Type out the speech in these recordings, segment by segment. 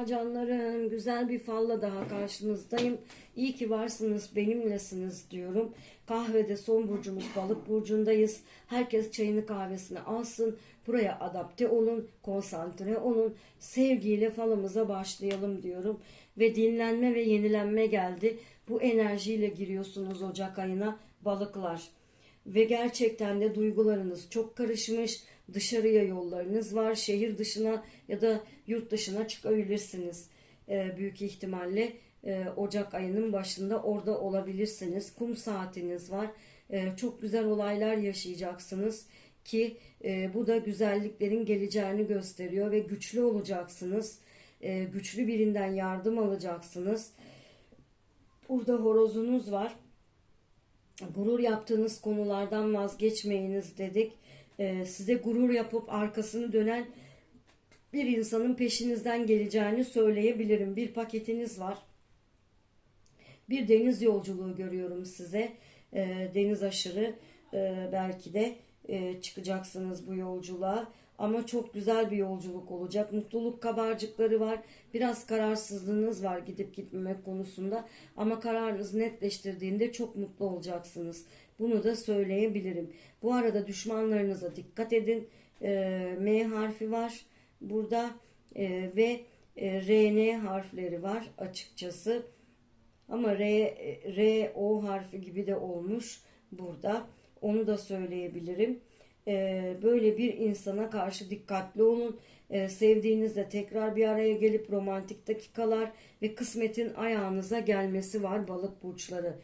Merhaba canlarım. Güzel bir falla daha karşınızdayım. İyi ki varsınız, benimlesiniz diyorum. Kahvede son burcumuz balık burcundayız. Herkes çayını kahvesini alsın. Buraya adapte olun, konsantre olun. Sevgiyle falımıza başlayalım diyorum. Ve dinlenme ve yenilenme geldi. Bu enerjiyle giriyorsunuz Ocak ayına balıklar. Ve gerçekten de duygularınız çok karışmış. Dışarıya yollarınız var. Şehir dışına ya da yurt dışına çıkabilirsiniz. Ee, büyük ihtimalle e, Ocak ayının başında orada olabilirsiniz. Kum saatiniz var. Ee, çok güzel olaylar yaşayacaksınız ki e, bu da güzelliklerin geleceğini gösteriyor ve güçlü olacaksınız. Ee, güçlü birinden yardım alacaksınız. Burada horozunuz var gurur yaptığınız konulardan vazgeçmeyiniz dedik. Ee, size gurur yapıp arkasını dönen bir insanın peşinizden geleceğini söyleyebilirim. Bir paketiniz var. Bir deniz yolculuğu görüyorum size. Ee, deniz aşırı e, belki de e, çıkacaksınız bu yolculuğa. Ama çok güzel bir yolculuk olacak. Mutluluk kabarcıkları var. Biraz kararsızlığınız var gidip gitmemek konusunda. Ama kararınızı netleştirdiğinde çok mutlu olacaksınız. Bunu da söyleyebilirim. Bu arada düşmanlarınıza dikkat edin. Ee, M harfi var burada Ee, ve e, RN harfleri var açıkçası. Ama R, R, O harfi gibi de olmuş burada. Onu da söyleyebilirim. Ee, böyle bir insana karşı dikkatli olun. Ee, sevdiğinizle tekrar bir araya gelip romantik dakikalar ve kısmetin ayağınıza gelmesi var balık burçları.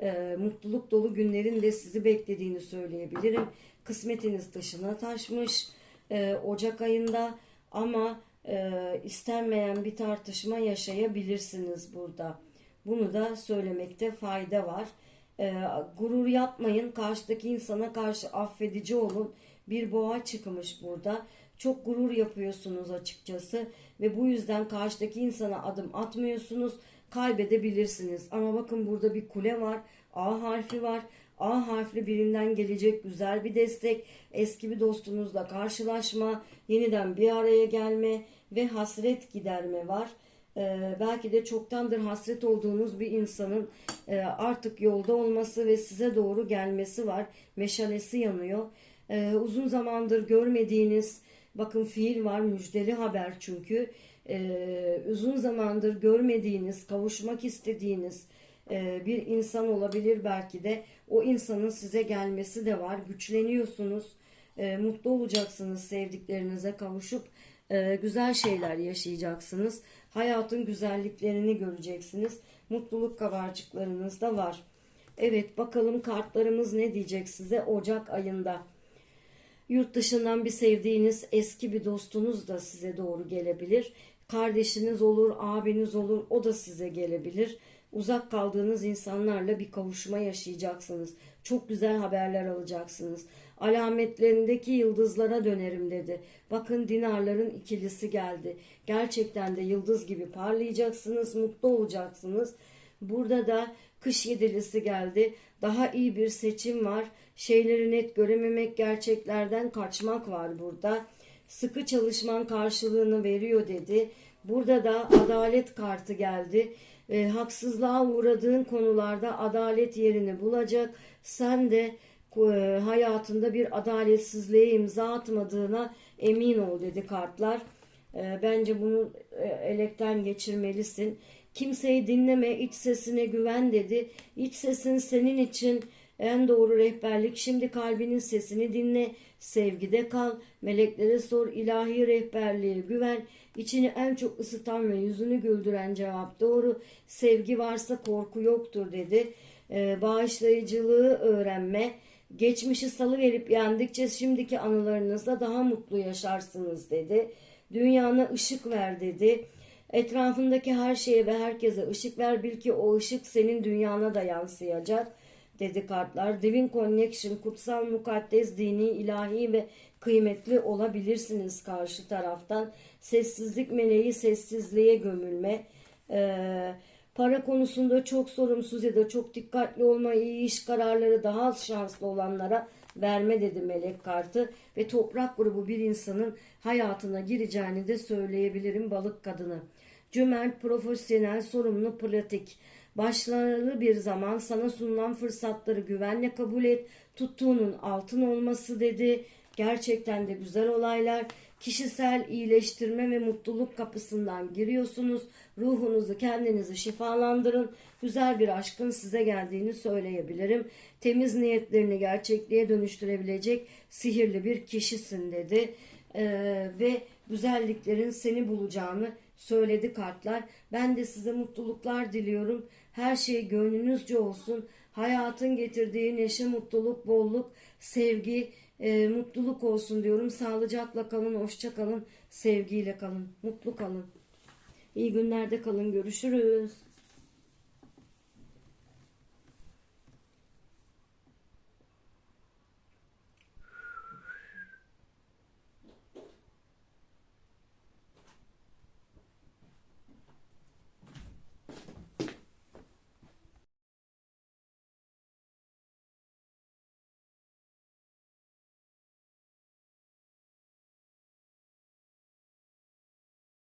Ee, mutluluk dolu günlerin de sizi beklediğini söyleyebilirim. Kısmetiniz dışına taşmış e, Ocak ayında ama e, istenmeyen bir tartışma yaşayabilirsiniz burada. Bunu da söylemekte fayda var. E, gurur yapmayın. Karşıdaki insana karşı affedici olun. Bir boğa çıkmış burada. Çok gurur yapıyorsunuz açıkçası ve bu yüzden karşıdaki insana adım atmıyorsunuz. Kaybedebilirsiniz. Ama bakın burada bir kule var. A harfi var. A harfli birinden gelecek güzel bir destek, eski bir dostunuzla karşılaşma, yeniden bir araya gelme ve hasret giderme var. Ee, belki de çoktandır hasret olduğunuz bir insanın e, artık yolda olması ve size doğru gelmesi var. Meşalesi yanıyor. Ee, uzun zamandır görmediğiniz, bakın fiil var müjdeli haber çünkü. Ee, uzun zamandır görmediğiniz, kavuşmak istediğiniz e, bir insan olabilir belki de. O insanın size gelmesi de var. Güçleniyorsunuz, e, mutlu olacaksınız sevdiklerinize kavuşup e, güzel şeyler yaşayacaksınız. Hayatın güzelliklerini göreceksiniz. Mutluluk kabarcıklarınız da var. Evet bakalım kartlarımız ne diyecek size Ocak ayında. Yurt dışından bir sevdiğiniz eski bir dostunuz da size doğru gelebilir. Kardeşiniz olur, abiniz olur, o da size gelebilir. Uzak kaldığınız insanlarla bir kavuşma yaşayacaksınız. Çok güzel haberler alacaksınız. Alametlerindeki yıldızlara dönerim dedi. Bakın dinarların ikilisi geldi. Gerçekten de yıldız gibi parlayacaksınız, mutlu olacaksınız. Burada da kış yedilisi geldi. Daha iyi bir seçim var. Şeyleri net görememek, gerçeklerden kaçmak var burada. Sıkı çalışman karşılığını veriyor dedi. Burada da adalet kartı geldi. E, haksızlığa uğradığın konularda adalet yerini bulacak. Sen de e, hayatında bir adaletsizliğe imza atmadığına emin ol dedi kartlar. E, bence bunu e, elekten geçirmelisin. Kimseyi dinleme, iç sesine güven dedi. İç sesin senin için en doğru rehberlik. Şimdi kalbinin sesini dinle. Sevgide kal. Meleklere sor. ilahi rehberliğe güven. İçini en çok ısıtan ve yüzünü güldüren cevap doğru. Sevgi varsa korku yoktur dedi. Ee, bağışlayıcılığı öğrenme. Geçmişi salı verip yendikçe şimdiki anılarınızda daha mutlu yaşarsınız dedi. Dünyana ışık ver dedi. Etrafındaki her şeye ve herkese ışık ver bil ki o ışık senin dünyana da yansıyacak dedi kartlar. Divine Connection, kutsal, mukaddes, dini, ilahi ve kıymetli olabilirsiniz karşı taraftan. Sessizlik meleği sessizliğe gömülme. Ee, para konusunda çok sorumsuz ya da çok dikkatli olma, iyi iş kararları daha az şanslı olanlara verme dedi melek kartı ve toprak grubu bir insanın hayatına gireceğini de söyleyebilirim balık kadını. Cömert, profesyonel, sorumlu, pratik. Başarılı bir zaman sana sunulan fırsatları güvenle kabul et. Tuttuğunun altın olması dedi. Gerçekten de güzel olaylar. Kişisel iyileştirme ve mutluluk kapısından giriyorsunuz. Ruhunuzu, kendinizi şifalandırın. Güzel bir aşkın size geldiğini söyleyebilirim. Temiz niyetlerini gerçekliğe dönüştürebilecek sihirli bir kişisin dedi. Ee, ve güzelliklerin seni bulacağını söyledi kartlar. Ben de size mutluluklar diliyorum. Her şey gönlünüzce olsun. Hayatın getirdiği neşe, mutluluk, bolluk, sevgi, e, mutluluk olsun diyorum. Sağlıcakla kalın, hoşça kalın, sevgiyle kalın, mutlu kalın. İyi günlerde kalın. Görüşürüz.